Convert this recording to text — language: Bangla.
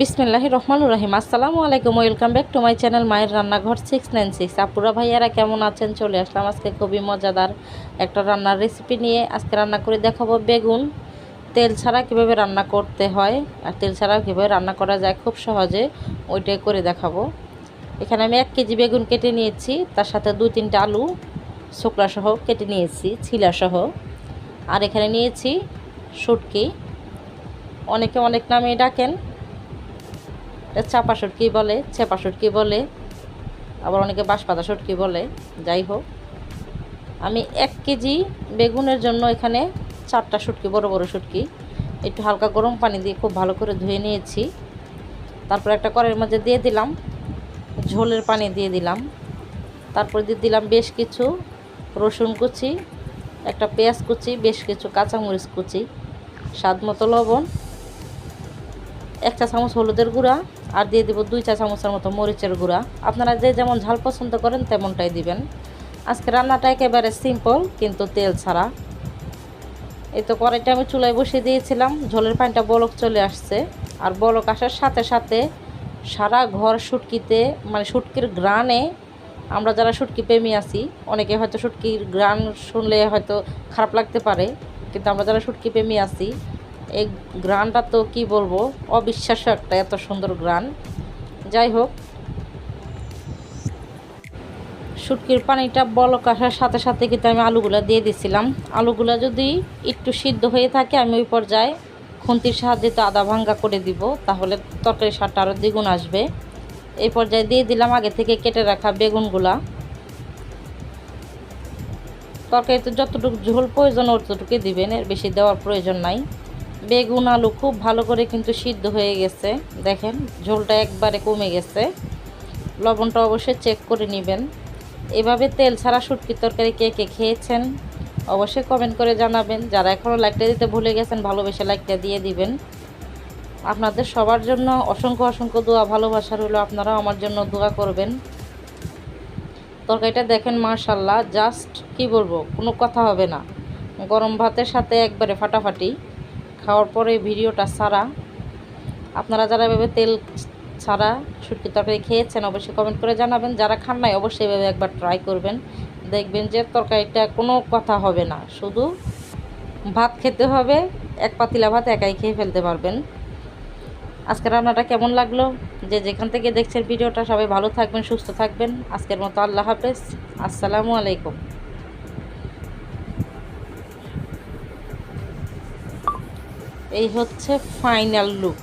বিসমিল্লাহ রহমান রহিম। আসসালামু আলাইকুম, welcome back to my channel মায়ের রান্নাঘর সিক্স নাইন সিক্স। আপুরা ভাইয়ারা কেমন আছেন? চলে আসলাম আজকে খুবই মজাদার একটা রান্নার রেসিপি নিয়ে। আজকে রান্না করে দেখাবো বেগুন। তেল ছাড়া কীভাবে রান্না করতে হয় আর তেল ছাড়াও কীভাবে রান্না করা যায় খুব সহজে ওইটাই করে দেখাবো। এখানে আমি এক কেজি বেগুন কেটে নিয়েছি, তার সাথে দু তিনটা আলু সহ কেটে নিয়েছি, ছিলা সহ। আর এখানে নিয়েছি শুটকি। অনেকে অনেক নামে ডাকেন চাপা শুটকি বলে চেপা শুটকি বলে, আবার অনেকে বাঁশপাতা শুটকি বলে, যাই হোক। আমি এক কেজি বেগুনের জন্য এখানে চারটা শুটকি বড় বড় শুটকি একটু হালকা গরম পানি দিয়ে খুব ভালো করে ধুয়ে নিয়েছি। তারপর একটা কড়াইয়ের মধ্যে দিয়ে দিলাম, ঝোলের পানি দিয়ে দিলাম। তারপর দিয়ে দিলাম বেশ কিছু রসুন কুচি, একটা পেঁয়াজ কুচি, বেশ কিছু কাঁচামরিচ কুচি, স্বাদ মতো লবণ এক চা চামচ হলুদের গুঁড়া আর দিয়ে দেবো দুই চা চামচের মতো মরিচের গুঁড়া। আপনারা যে যেমন ঝাল পছন্দ করেন তেমনটাই দিবেন। আজকে রান্নাটা একেবারে সিম্পল কিন্তু তেল ছাড়া। এই তো কড়াইটা আমি চুলায় বসিয়ে দিয়েছিলাম, ঝোলের পানিটা বলক চলে আসছে। আর বলক আসার সাথে সাথে সারা ঘর শুটকিতে মানে শুটকির গ্রানে আমরা যারা শুটকি প্রেমী আছি, অনেকে হয়তো শুটকির গ্রান শুনলে হয়তো খারাপ লাগতে পারে, কিন্তু আমরা যারা শুটকি প্রেমী আছি এই গ্রানটা তো কি বলব, অবিশ্বাস্য একটা, এত সুন্দর গ্রান। যাই হোক, শুটকির পানিটা বলক আসার সাথে সাথে কিন্তু আমি আলুগুলো দিয়ে দিছিলাম। আলুগুলো যদি একটু সিদ্ধ হয়ে থাকে, আমি ওই পর্যায়ে খুন্তির সাহায্যে তো আদা ভাঙ্গা করে দিব, তাহলে তরকারি স্বাদটা আরও দ্বিগুণ আসবে। এই পর্যায়ে দিয়ে দিলাম আগে থেকে কেটে রাখা বেগুনগুলা। তরকারিতে যতটুকু ঝোল প্রয়োজন, অতটুকুই দিবেন, এর বেশি দেওয়ার প্রয়োজন নাই। বেগুন আলু খুব ভালো করে কিন্তু সিদ্ধ হয়ে গেছে। দেখেন, ঝোলটা একবারে কমে গেছে। লবণটা অবশ্যই চেক করে নেবেন। এভাবে তেল ছাড়া শুটকি তরকারি কে কে খেয়েছেন অবশ্যই কমেন্ট করে জানাবেন। যারা এখনও লাইকটা দিতে ভুলে গেছেন, ভালোবেসে লাইকটা দিয়ে দিবেন। আপনাদের সবার জন্য অসংখ্য অসংখ্য দোয়া, ভালোবাসা রইল। আপনারাও আমার জন্য দোয়া করবেন। তরকারিটা দেখেন মার্শাল্লাহ জাস্ট কি বলব, কোনো কথা হবে না। গরম ভাতের সাথে একবারে ফাটাফাটি। খাওয়ার পরে ভিডিওটা ছাড়া। আপনারা যারা এভাবে তেল ছাড়া শুটকি তরকারি খেয়েছেন, অবশ্যই কমেন্ট করে জানাবেন। যারা খান নাই, অবশ্যই এভাবে একবার ট্রাই করবেন। দেখবেন যে তরকারিটা কোনো কথা হবে না। শুধু ভাত খেতে হবে, এক পাতিলা ভাত একাই খেয়ে ফেলতে পারবেন। আজকে রান্নাটা কেমন লাগল? যে যেখান থেকে দেখছেন ভিডিওটা, সবাই ভালো থাকবেন, সুস্থ থাকবেন। আজকের মতো আল্লাহ হাফেজ। আসসালামু আলাইকুম। এই হচ্ছে ফাইনাল লুক